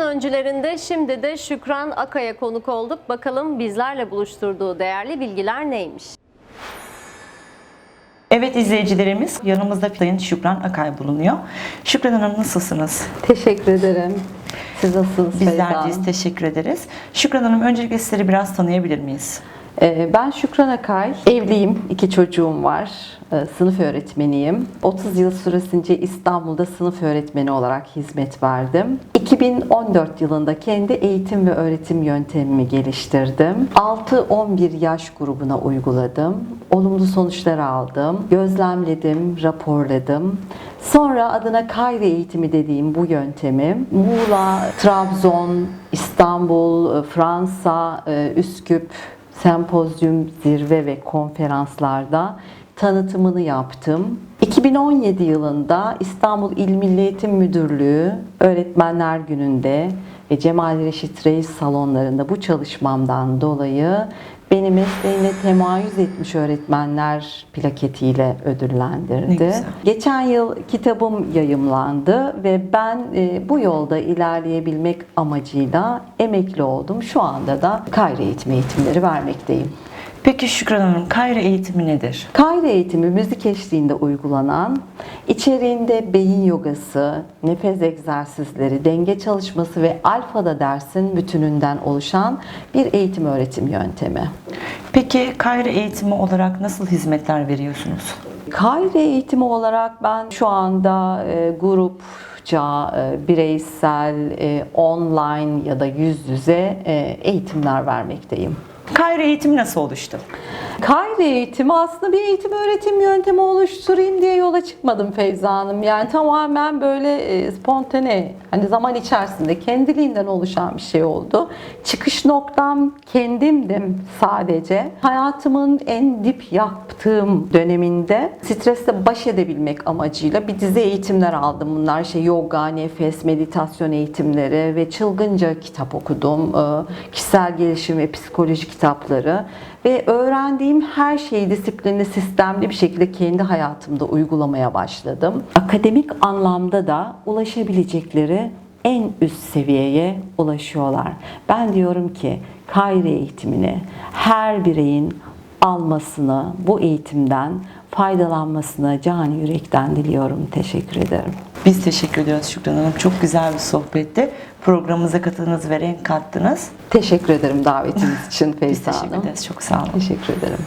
öncülerinde şimdi de Şükran Akay'a konuk olduk. Bakalım bizlerle buluşturduğu değerli bilgiler neymiş? Evet izleyicilerimiz yanımızda Sayın Şükran Akay bulunuyor. Şükran Hanım nasılsınız? Teşekkür ederim. Siz nasılsınız Bizler deyiz, teşekkür ederiz. Şükran Hanım öncelikle sizleri biraz tanıyabilir miyiz? Ee, Ben Şükran Akay, evliyim, iki çocuğum var, Ee, sınıf öğretmeniyim. 30 yıl süresince İstanbul'da sınıf öğretmeni olarak hizmet verdim. 2014 yılında kendi eğitim ve öğretim yöntemimi geliştirdim. 6-11 yaş grubuna uyguladım. Olumlu sonuçlar aldım. Gözlemledim, raporladım. Sonra adına Kayre eğitimi dediğim bu yöntemi Muğla, Trabzon, İstanbul, Fransa, e, Üsküp, sempozyum, zirve ve konferanslarda tanıtımını yaptım. 2017 yılında İstanbul İl Milli Eğitim Müdürlüğü Öğretmenler Günü'nde ve Cemal Reşit Reis salonlarında bu çalışmamdan dolayı beni mesleğine temayüz etmiş öğretmenler plaketiyle ödüllendirdi. Geçen yıl kitabım yayımlandı ve ben e, bu yolda ilerleyebilmek amacıyla emekli oldum. Şu anda da Kayra eğitim eğitimleri vermekteyim. Peki Şükran Hanım Kayra eğitimi nedir? Kayra eğitimi müzik eşliğinde uygulanan, içeriğinde beyin yogası, nefes egzersizleri, denge çalışması ve alfada dersin bütününden oluşan bir eğitim öğretim yöntemi. Peki Kayra eğitimi olarak nasıl hizmetler veriyorsunuz? Kayre eğitimi olarak ben şu anda e, grupça, e, bireysel, e, online ya da yüz yüze e, eğitimler vermekteyim. Kayra eğitimi nasıl oluştu? Kayre eğitimi aslında bir eğitim öğretim yöntemi oluşturayım diye yola çıkmadım Feyza Hanım. Yani tamamen böyle e, spontane, hani zaman içerisinde kendiliğinden oluşan bir şey oldu. Çıkış noktam kendimdim sadece. Hayatımın en dip yaptığım döneminde stresle baş edebilmek amacıyla bir dizi eğitimler aldım. Bunlar şey yoga, nefes, meditasyon eğitimleri ve çılgınca kitap okudum. Ee, Kişisel gelişim ve psikoloji kitapları ve öğrendiğim her şeyi disiplinli, sistemli bir şekilde kendi hayatımda uygulamaya başladım. Akademik anlamda da ulaşabilecekleri en üst seviyeye ulaşıyorlar. Ben diyorum ki Kayre eğitimini her bireyin almasını, bu eğitimden faydalanmasını cani yürekten diliyorum. Teşekkür ederim. Biz teşekkür ediyoruz Şükran Hanım. Çok güzel bir sohbetti. Programımıza katıldınız ve renk kattınız. Teşekkür ederim davetiniz için Biz Feyza teşekkür Hanım. ederiz. Çok sağ olun. Teşekkür ederim.